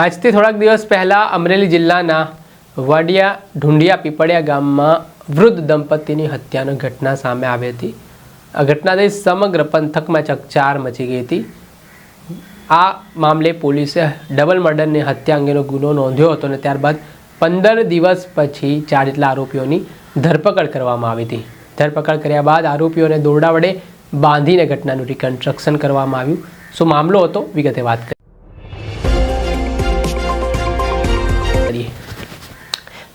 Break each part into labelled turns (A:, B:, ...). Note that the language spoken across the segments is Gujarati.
A: આજથી થોડાક દિવસ પહેલાં અમરેલી જિલ્લાના વાડિયા ઢુંડિયા પીપળિયા ગામમાં વૃદ્ધ દંપતીની હત્યાની ઘટના સામે આવી હતી. આ ઘટનાથી સમગ્ર પંથકમાં ચકચાર મચી ગઈ હતી. આ મામલે પોલીસે ડબલ મર્ડરની હત્યા અંગેનો ગુનો નોંધ્યો હતો અને ત્યારબાદ પંદર દિવસ પછી ચાર જેટલા આરોપીઓની ધરપકડ કરવામાં આવી હતી. ધરપકડ કર્યા બાદ આરોપીઓને દોરડા વડે બાંધીને ઘટનાનું રિકન્સ્ટ્રક્શન કરવામાં આવ્યું. શું મામલો હતો? વિગતે વાત કરીએ.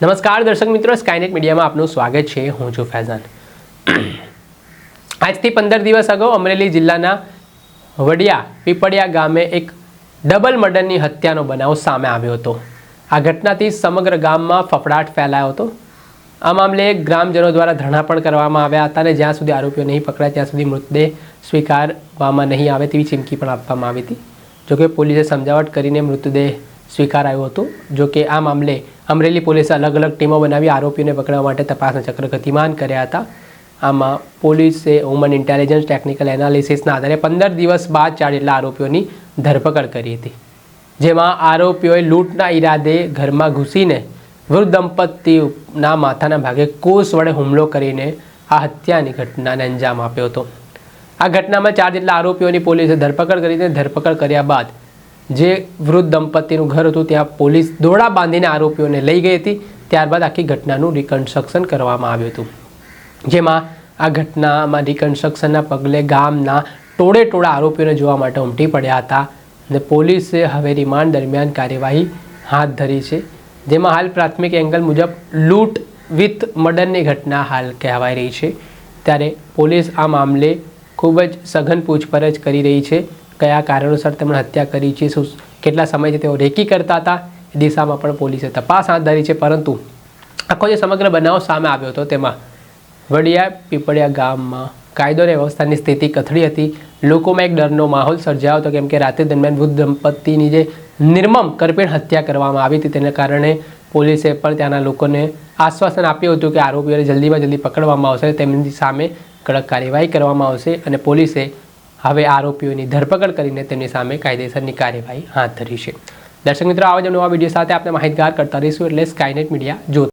A: નમસ્કાર દર્શક મિત્રો સ્કાયનેટ મીડિયામાં આપનું સ્વાગત છે. હું છું ફૈઝાન. આજથી પંદર દિવસ અગાઉ અમરેલી જિલ્લાના વડિયા પીપળિયા ગામે એક ડબલ મર્ડરની હત્યાનો બનાવ સામે આવ્યો હતો. આ ઘટનાથી સમગ્ર ગામમાં ફફડાટ ફેલાયો હતો. આ મામલે ગ્રામજનો દ્વારા ધરણા પણ કરવામાં આવ્યા હતા અને જ્યાં સુધી આરોપીઓ નહીં પકડાય, ત્યાં સુધી મૃતદેહ સ્વીકારવામાં નહીં આવે તેવી ચીમકી પણ આપવામાં આવી હતી. જોકે પોલીસે સમજાવટ કરીને મૃતદેહ સ્વીકારાયો હતો જોકે આ મામલે અમરેલી પોલીસે અલગ અલગ ટીમો બનાવી આરોપીઓને પકડવા માટે તપાસના ચક્ર ગતિમાન કર્યા હતા. આમાં પોલીસે હ્યુમન ઇન્ટેલિજન્સ ટેકનિકલ એનાલિસિસના આધારે પંદર દિવસ બાદ ચાર જેટલા આરોપીઓની ધરપકડ કરી હતી, જેમાં આરોપીઓએ લૂંટના ઈરાદે ઘરમાં ઘૂસીને વૃદ્ધ દંપતીના માથાના ભાગે કોષ વડે હુમલો કરીને આ હત્યાની ઘટનાને અંજામ આપ્યો હતો. આ ઘટનામાં ચાર જેટલા આરોપીઓની પોલીસે ધરપકડ કરી હતી ધરપકડ કર્યા બાદ જે વૃદ્ધ દંપતીનું ઘર હતું, ત્યાં પોલીસ દોડા બાંધીને આરોપીઓને લઈ ગઈ હતી. ત્યારબાદ આખી ઘટનાનું રિકન્સ્ટ્રક્શન કરવામાં આવ્યું હતું. જેમાં આ ઘટનામાં રિકન્સ્ટ્રક્શનના પગલે ગામના ટોળે ટોળા આરોપીઓને જોવા માટે ઉમટી પડ્યા હતા અને પોલીસે હવે રિમાન્ડ દરમિયાન કાર્યવાહી હાથ ધરી છે. જેમાં હાલ પ્રાથમિક એંગલ મુજબ લૂંટ વિથ મર્ડરની ઘટના હાલ કહેવાઈ રહી છે. ત્યારે પોલીસ આ મામલે ખૂબ જ સઘન પૂછપરછ કરી રહી છે. કયા કારણોસર તેમણે હત્યા કરી છે, શું કેટલા સમયથી તેઓ રેકી કરતા હતા, એ દિશામાં પણ પોલીસે તપાસ હાથ ધરી છે, પરંતુ આખો જે સમગ્ર બનાવ સામે આવ્યો હતો, તેમાં વડિયા પીપળિયા ગામમાં કાયદો અને વ્યવસ્થાની સ્થિતિ કથળી હતી. લોકોમાં એક ડરનો માહોલ સર્જાયો હતો, કેમ કે રાત્રિ દરમિયાન વૃદ્ધ દંપતીની જે નિર્મમ કરપીણ હત્યા કરવામાં આવી હતી, તેને કારણે પોલીસે પણ ત્યાંના લોકોને આશ્વાસન આપ્યું હતું કે આરોપીઓને જલ્દીમાં જલ્દી પકડવામાં આવશે, તેમની સામે કડક કાર્યવાહી કરવામાં આવશે અને પોલીસે હવે આરોપીઓની ધરપકડ કરીને તેમની સામે કાયદેસરની કાર્યવાહી હાથ ધરી છે. દર્શક મિત્રો, આવા જ નવા વીડિયો સાથે આપણે માહિતગાર કરતા રહીશું એટલે સ્કાયનેટ મીડિયા જો